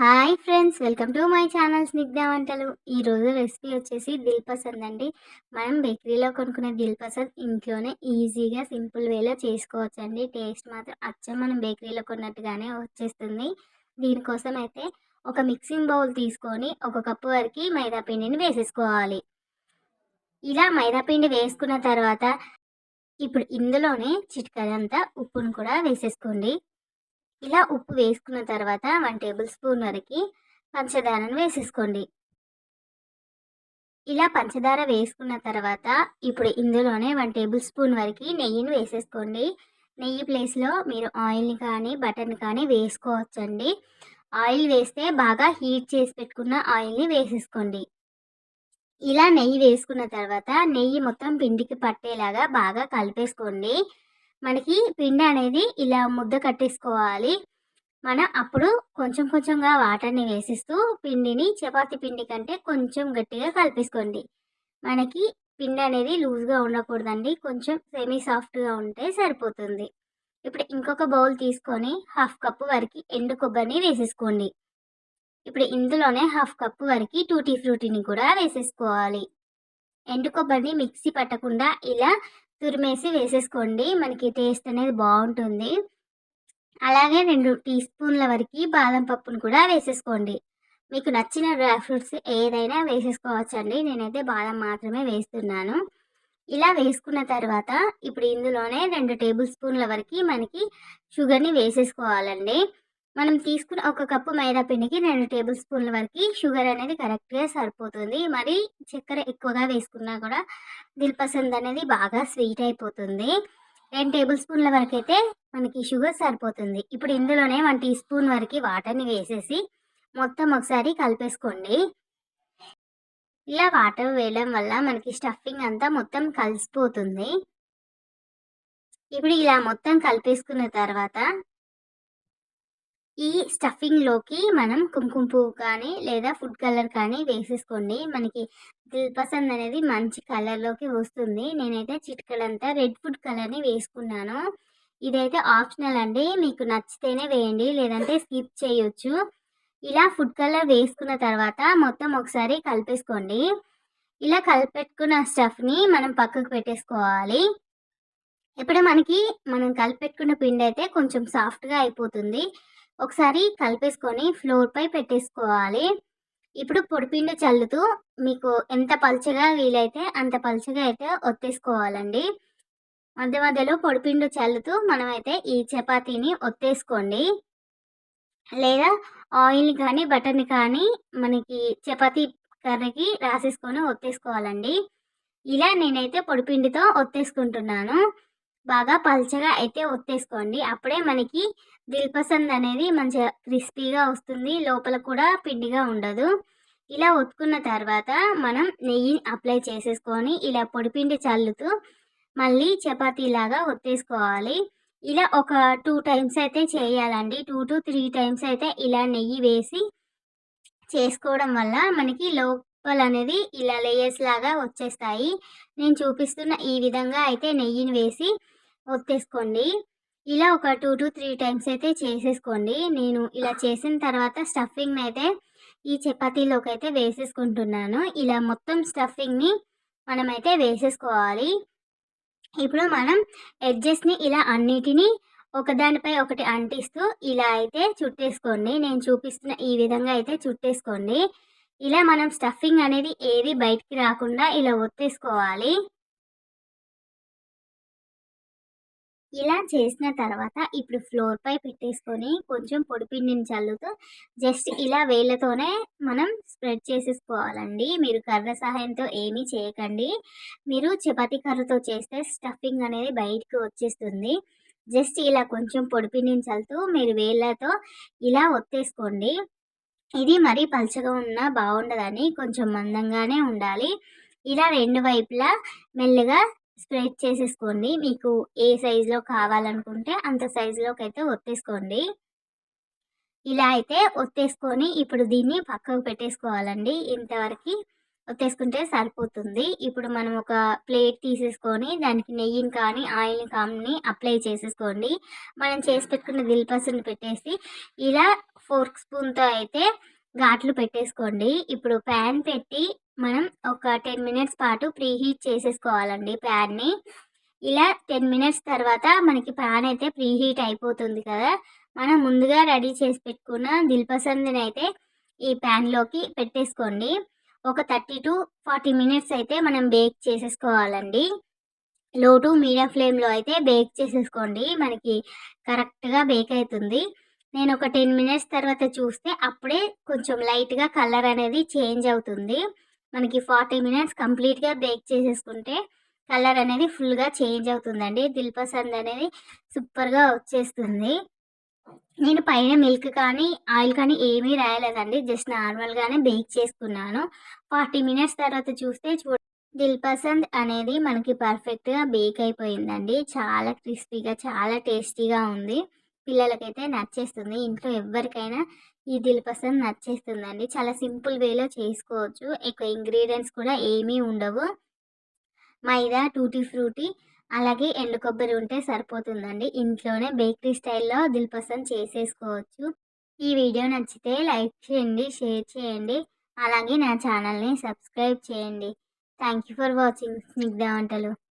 Hi friends welcome to my channel Snigdha వంటలు. ఈరోజు recipe వచ్చేసి దిల్ పసంద్ అండి. మనం బేకరీలో కొనుక్కునే దిల్ పసంద్ ఇంట్లోనే ఈజీగా సింపుల్ వేలో చేసుకోవచ్చు అండి టేస్ట్ మాత్రం అచ్చం మనం బేకరీలో కొన్నట్టుగానే వచ్చేస్తుంది. దీనికోసం అయితే ఒక మిక్సింగ్ బౌల్ తీసుకొని ఒక కప్పు వరకు మైదా పిండిని వేసేసుకోవాలి. ఇలా మైదా పిండి వేసుకున్న తర్వాత ఇప్పుడు ఇందులోనే చిట్కదంతా ఉప్పును కూడా వేసేసుకోండి. ఇలా ఉప్పు వేసుకున్న తర్వాత వన్ టేబుల్ స్పూన్ వరకు పంచదారను వేసేసుకోండి. ఇలా పంచదార వేసుకున్న తర్వాత ఇప్పుడు ఇందులోనే వన్ టేబుల్ స్పూన్ వరకు నెయ్యిని వేసేసుకోండి. నెయ్యి ప్లేస్లో మీరు ఆయిల్ని కానీ బటర్ని కానీ వేసుకోవచ్చండి. ఆయిల్ వేస్తే బాగా హీట్ చేసి పెట్టుకున్న ఆయిల్ని వేసేసుకోండి. ఇలా నెయ్యి వేసుకున్న తర్వాత నెయ్యి మొత్తం పిండికి పట్టేలాగా బాగా కలిపేసుకోండి. మనకి పిండి అనేది ఇలా ముద్ద కట్టేసుకోవాలి. మనం అప్పుడు కొంచెం కొంచెంగా వాటర్ని వేసిస్తూ పిండిని చపాతి పిండి కంటే కొంచెం గట్టిగా కలిపేసుకోండి. మనకి పిండి అనేది లూజ్గా ఉండకూడదండి. కొంచెం సెమీ సాఫ్ట్గా ఉంటే సరిపోతుంది. ఇప్పుడు ఇంకొక బౌల్ తీసుకొని హాఫ్ కప్పు వరకు ఎండు కొబ్బరిని వేసేసుకోండి. ఇప్పుడు ఇందులోనే హాఫ్ కప్పు వరకు టూటీ ఫ్రూటీని కూడా వేసేసుకోవాలి. ఎండు కొబ్బరిని మిక్సీ పట్టకుండా ఇలా తురిమేసి వేసేసుకోండి. మనకి టేస్ట్ అనేది బాగుంటుంది. అలాగే రెండు టీ స్పూన్ల వరకు బాదం పప్పును కూడా వేసేసుకోండి. మీకు నచ్చిన డ్రై ఫ్రూట్స్ ఏదైనా వేసేసుకోవచ్చండి. నేనైతే బాదం మాత్రమే వేస్తున్నాను. ఇలా వేసుకున్న తర్వాత ఇప్పుడు ఇందులోనే రెండు టేబుల్ స్పూన్ల వరకు మనకి షుగర్ని వేసేసుకోవాలండి. మనం తీసుకున్న ఒక కప్పు మైదా పిండికి రెండు టేబుల్ స్పూన్ల వరకు షుగర్ అనేది కరెక్ట్గా సరిపోతుంది. మరి చక్కెర ఎక్కువగా వేసుకున్నా కూడా దిల్పసంద్ అనేది బాగా స్వీట్ అయిపోతుంది. రెండు టేబుల్ స్పూన్ల వరకు అయితే మనకి షుగర్ సరిపోతుంది. ఇప్పుడు ఇందులోనే వన్ టీ స్పూన్ వరకు వాటర్ని వేసేసి మొత్తం ఒకసారి కలిపేసుకోండి. ఇలా వాటర్ వేయడం వల్ల మనకి స్టఫింగ్ అంతా మొత్తం కలిసిపోతుంది. ఇప్పుడు ఇలా మొత్తం కలిపేసుకున్న తర్వాత ఈ స్టఫింగ్లోకి మనం కుంకుమ పువ్వు కానీ లేదా ఫుడ్ కలర్ కానీ వేసేసుకోండి. మనకి దిల్పసంద్ అనేది మంచి కలర్లోకి వస్తుంది. నేనైతే చిట్కలంతా రెడ్ ఫుడ్ కలర్ని వేసుకున్నాను. ఇదైతే ఆప్షనల్ అండి. మీకు నచ్చితేనే వేయండి లేదంటే స్కిప్ చేయొచ్చు. ఇలా ఫుడ్ కలర్ వేసుకున్న తర్వాత మొత్తం ఒకసారి కలిపేసుకోండి. ఇలా కలిపెట్టుకున్న స్టఫ్ని మనం పక్కకు పెట్టేసుకోవాలి. ఇప్పుడు మనకి మనం కలిపెట్టుకున్న పిండి అయితే కొంచెం సాఫ్ట్గా అయిపోతుంది. ఒకసారి కలిపేసుకొని ఫ్లోర్పై పెట్టేసుకోవాలి. ఇప్పుడు పొడిపిండి చల్లుతూ మీకు ఎంత పలుచగా వీలైతే అంత పలుచగా అయితే ఒత్తేసుకోవాలండి. మధ్య మధ్యలో పొడిపిండి చల్లుతూ మనమైతే ఈ చపాతీని ఒత్తేసుకోండి. లేదా ఆయిల్ని కానీ బటర్ని కానీ మనకి చపాతీ కర్రకి రాసేసుకొని ఒత్తేసుకోవాలండి. ఇలా నేనైతే పొడిపిండితో ఒత్తేసుకుంటున్నాను. బాగా పల్చగా అయితే ఒత్తేసుకోండి. అప్పుడే మనకి దిల్పసంద్ అనేది మంచిగా క్రిస్పీగా వస్తుంది. లోపల కూడా పిండిగా ఉండదు. ఇలా ఒత్తుకున్న తర్వాత మనం నెయ్యి అప్లై చేసేసుకొని ఇలా పొడిపిండి చల్లుతూ మళ్ళీ చపాతీలాగా ఒత్తేసుకోవాలి. ఇలా ఒక టూ టైమ్స్ అయితే చేయాలండి. టూ టు త్రీ టైమ్స్ అయితే ఇలా నెయ్యి వేసి చేసుకోవడం వల్ల మనకి లో లోపల అనేది ఇలా లేయర్స్ లాగా వచ్చేస్తాయి. నేను చూపిస్తున్న ఈ విధంగా అయితే నెయ్యిని వేసి ఒత్తేసుకోండి. ఇలా ఒక టూ టు త్రీ టైమ్స్ అయితే చేసేసుకోండి. నేను ఇలా చేసిన తర్వాత స్టఫింగ్ని అయితే ఈ చపాతీలోకి అయితే వేసేసుకుంటున్నాను. ఇలా మొత్తం స్టఫింగ్ని మనమైతే వేసేసుకోవాలి. ఇప్పుడు మనం ఎడ్జెస్ని ఇలా అన్నిటినీ ఒకదానిపై ఒకటి అంటిస్తూ ఇలా అయితే చుట్టేసుకోండి. నేను చూపిస్తున్న ఈ విధంగా అయితే చుట్టేసుకోండి. ఇలా మనం స్టఫింగ్ అనేది ఏది బయటికి రాకుండా ఇలా ఒత్తేసుకోవాలి. ఇలా చేసిన తర్వాత ఇప్పుడు ఫ్లోర్ పై పెట్టేసుకొని కొంచెం పొడిపిండిని చల్లుతూ జస్ట్ ఇలా వేళ్ళతోనే మనం స్ప్రెడ్ చేసేసుకోవాలండి. మీరు కర్ర సహాయంతో ఏమీ చేయకండి. మీరు చపాతీ కర్రతో చేస్తే స్టఫింగ్ అనేది బయటకు వచ్చేస్తుంది. జస్ట్ ఇలా కొంచెం పొడిపిండిని చల్లుతూ మీరు వేళ్ళతో ఇలా ఒత్తేసుకోండి. ఇది మరీ పలచగా ఉన్నా బాగుండదని కొంచెం మందంగానే ఉండాలి. ఇలా రెండు వైపులా మెల్లగా స్ప్రెడ్ చేసేసుకోండి. మీకు ఏ సైజులో కావాలనుకుంటే అంత సైజులోకి అయితే ఒత్తేసుకోండి. ఇలా అయితే ఒత్తేసుకొని ఇప్పుడు దీన్ని పక్కకు పెట్టేసుకోవాలండి. ఇంతవరకు ఒత్తేసుకుంటే సరిపోతుంది. ఇప్పుడు మనం ఒక ప్లేట్ తీసేసుకొని దానికి నెయ్యిని కానీ ఆయిల్ని కానీ అప్లై చేసేసుకోండి. మనం చేసి పెట్టుకున్న దిల్పసుని పెట్టేసి ఇలా ఫోర్క్ స్పూన్తో అయితే ఘాట్లు పెట్టేసుకోండి. ఇప్పుడు ప్యాన్ పెట్టి మనం ఒక టెన్ మినిట్స్ పాటు ప్రీ హీట్ చేసేసుకోవాలండి ప్యాన్ని ఇలా టెన్ మినిట్స్ తర్వాత మనకి ప్యాన్ అయితే ప్రీ హీట్ అయిపోతుంది కదా. మనం ముందుగా రెడీ చేసి పెట్టుకున్న దిల్పసందిని అయితే ఈ ప్యాన్లోకి పెట్టేసుకోండి. ఒక థర్టీ టు ఫార్టీ మినిట్స్ అయితే మనం బేక్ చేసేసుకోవాలండి. లో టు మీడియం ఫ్లేమ్లో అయితే బేక్ చేసేసుకోండి. మనకి కరెక్ట్గా బేక్ అవుతుంది. నేను ఒక టెన్ మినిట్స్ తర్వాత చూస్తే అప్పుడే కొంచెం లైట్గా కలర్ అనేది చేంజ్ అవుతుంది. మనకి ఫార్టీ మినిట్స్ కంప్లీట్గా బేక్ చేసేసుకుంటే కలర్ అనేది ఫుల్గా చేంజ్ అవుతుందండి. దిల్పసంద్ అనేది సూపర్గా వచ్చేస్తుంది. నేను పైన మిల్క్ కానీ ఆయిల్ కానీ ఏమీ రాయలేదండి. జస్ట్ నార్మల్గానే బేక్ చేసుకున్నాను. ఫార్టీ మినిట్స్ తర్వాత చూస్తే చూ దిల్ పసంద్ అనేది మనకి పర్ఫెక్ట్గా బేక్ అయిపోయిందండి. చాలా క్రిస్పీగా చాలా టేస్టీగా ఉంది. పిల్లలకైతే నచ్చేస్తుంది. ఇంట్లో ఎవరికైనా ఈ దిల్పసం నచ్చేస్తుందండి. చాలా సింపుల్ వేలో చేసుకోవచ్చు. ఎక్కువ ఇంగ్రీడియంట్స్ కూడా ఏమీ ఉండవు. మైదా టూటీ ఫ్రూటీ అలాగే ఎండు కొబ్బరి ఉంటే సరిపోతుందండి. ఇంట్లోనే బేకరీ స్టైల్లో దిల్పసం చేసేసుకోవచ్చు. ఈ వీడియో నచ్చితే లైక్ చేయండి షేర్ చేయండి. అలాగే నా ఛానల్ని సబ్స్క్రైబ్ చేయండి. Thank you for watching. Snigdha వంటలు.